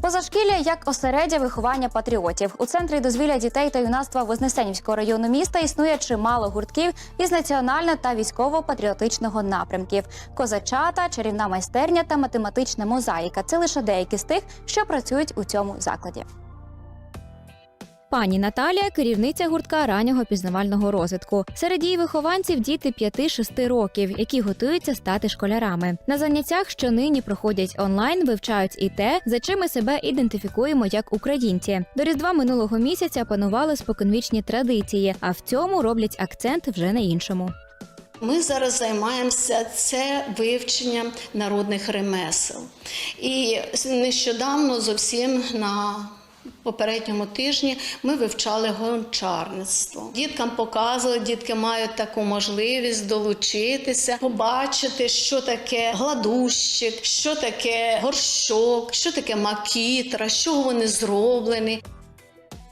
Позашкілля як осереддя виховання патріотів у центрі дозвілля дітей та юнацтва Вознесенівського району міста існує чимало гуртків із національно та військово-патріотичного напрямків: козачата, чарівна майстерня та математична мозаїка. Це лише деякі з тих, що працюють у цьому закладі. Пані Наталія керівниця гуртка раннього пізнавального розвитку. Серед її вихованців діти 5-6 років, які готуються стати школярами. На заняттях, що нині проходять онлайн, вивчають і те, за чим ми себе ідентифікуємо як українці. До різдва минулого місяця панували споконвічні традиції, а в цьому роблять акцент вже на іншому. Ми зараз займаємося це вивченням народних ремесел. І нещодавно зовсім на попередньому тижні ми вивчали гончарництво. Діткам показували, дітки мають таку можливість долучитися, побачити, що таке гладущик, що таке горщок, що таке макітра, з чого вони зроблені.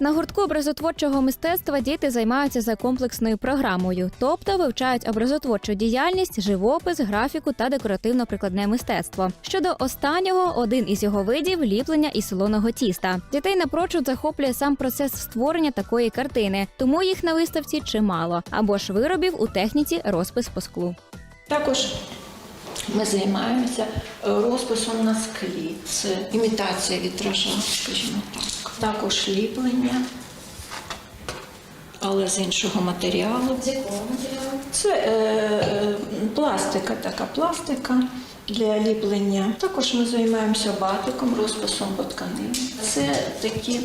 На гуртку образотворчого мистецтва діти займаються за комплексною програмою, тобто вивчають образотворчу діяльність, живопис, графіку та декоративно-прикладне мистецтво. Щодо останнього, один із його видів ліплення із солоного тіста. Дітей напрочуд захоплює сам процес створення такої картини, тому їх на виставці чимало або ж виробів у техніці розпис по склу. Також ми займаємося е, розписом на склі. Це імітація вітража, скажімо так. Також ліплення, але з іншого матеріалу. З якого матеріалу? Це е, е, пластика, така пластика для ліплення. Також ми займаємося батиком, розписом по тканині. Це такі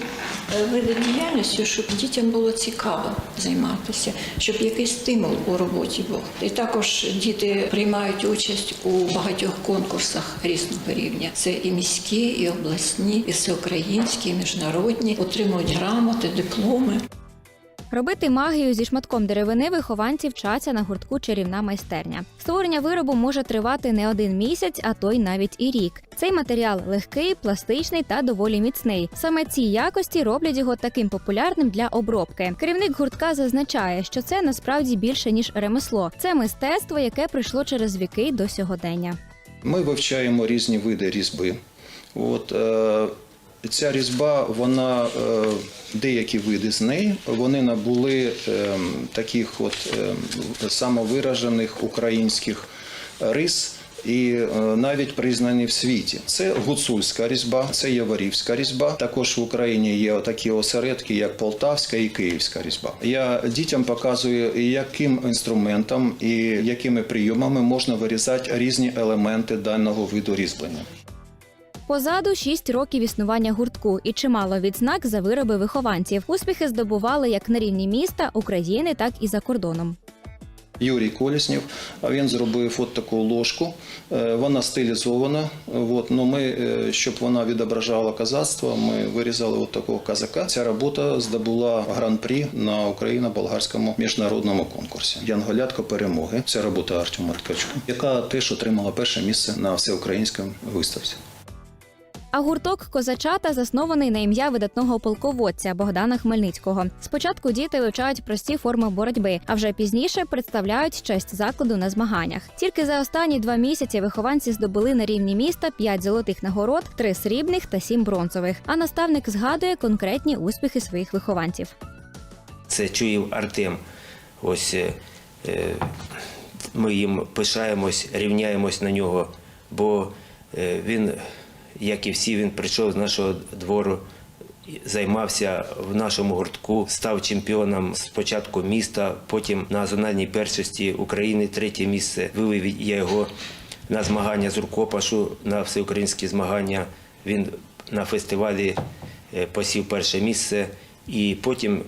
е, види діяльності, щоб дітям було цікаво займатися, щоб якийсь стимул у роботі був. І також діти приймають участь у багатьох конкурсах різного рівня. Це і міські, і обласні, і всеукраїнські, і міжнародні, отримують грамоти, дипломи. Робити магію зі шматком деревини вихованці вчаться на гуртку чарівна майстерня. Створення виробу може тривати не один місяць, а то й навіть і рік. Цей матеріал легкий, пластичний та доволі міцний. Саме ці якості роблять його таким популярним для обробки. Керівник гуртка зазначає, що це насправді більше ніж ремесло. Це мистецтво, яке прийшло через віки до сьогодення. Ми вивчаємо різні види різьби. От, е, ця різьба, вона, е, деякі види з неї, вони набули е, таких от е, самовиражених українських рис. І навіть признані в світі. Це гуцульська різьба, це яворівська різьба. Також в Україні є такі осередки, як Полтавська і Київська різьба. Я дітям показую, яким інструментом і якими прийомами можна вирізати різні елементи даного виду різьблення. Позаду 6 років існування гуртку і чимало відзнак за вироби вихованців. Успіхи здобували як на рівні міста, України, так і за кордоном. Юрій Коліснів, він зробив от таку ложку. Е, Вона стилізована. От, ну ми, е, щоб вона відображала козацтво, ми вирізали от такого казака. Ця робота здобула гран-прі на україно-болгарському міжнародному конкурсі. Янголятко перемоги. Це робота Артема Ткачука, яка теж отримала перше місце на всеукраїнському виставці. А гурток козачата заснований на ім'я видатного полководця Богдана Хмельницького. Спочатку діти вивчають прості форми боротьби, а вже пізніше представляють честь закладу на змаганнях. Тільки за останні два місяці вихованці здобули на рівні міста 5 золотих нагород, 3 срібних та 7 бронзових. А наставник згадує конкретні успіхи своїх вихованців. Це Чуєв Артем. Ось е, е, ми їм пишаємось, рівняємось на нього, бо е, він, як і всі, він прийшов з нашого двору, займався в нашому гуртку, став чемпіоном спочатку міста, потім на зональній першості України третє місце. Вивів я його на змагання з рукопашу, на всеукраїнські змагання. Він на фестивалі е, посів перше місце, і потім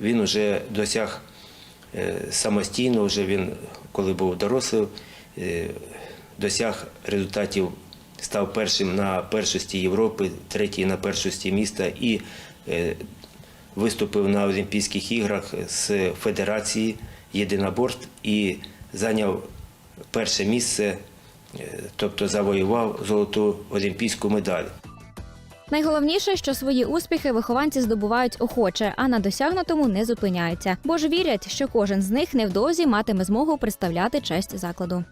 він вже досяг е, самостійно, вже він, коли був дорослий, е, досяг результатів, став першим на першості Європи, третій на першості міста і е, виступив на Олімпійських іграх з Федерації єдиноборств і зайняв перше місце, е, тобто завоював золоту олімпійську медаль. Найголовніше, що свої успіхи вихованці здобувають охоче, а на досягнутому не зупиняються, бо ж вірять, що кожен з них невдовзі матиме змогу представляти честь закладу.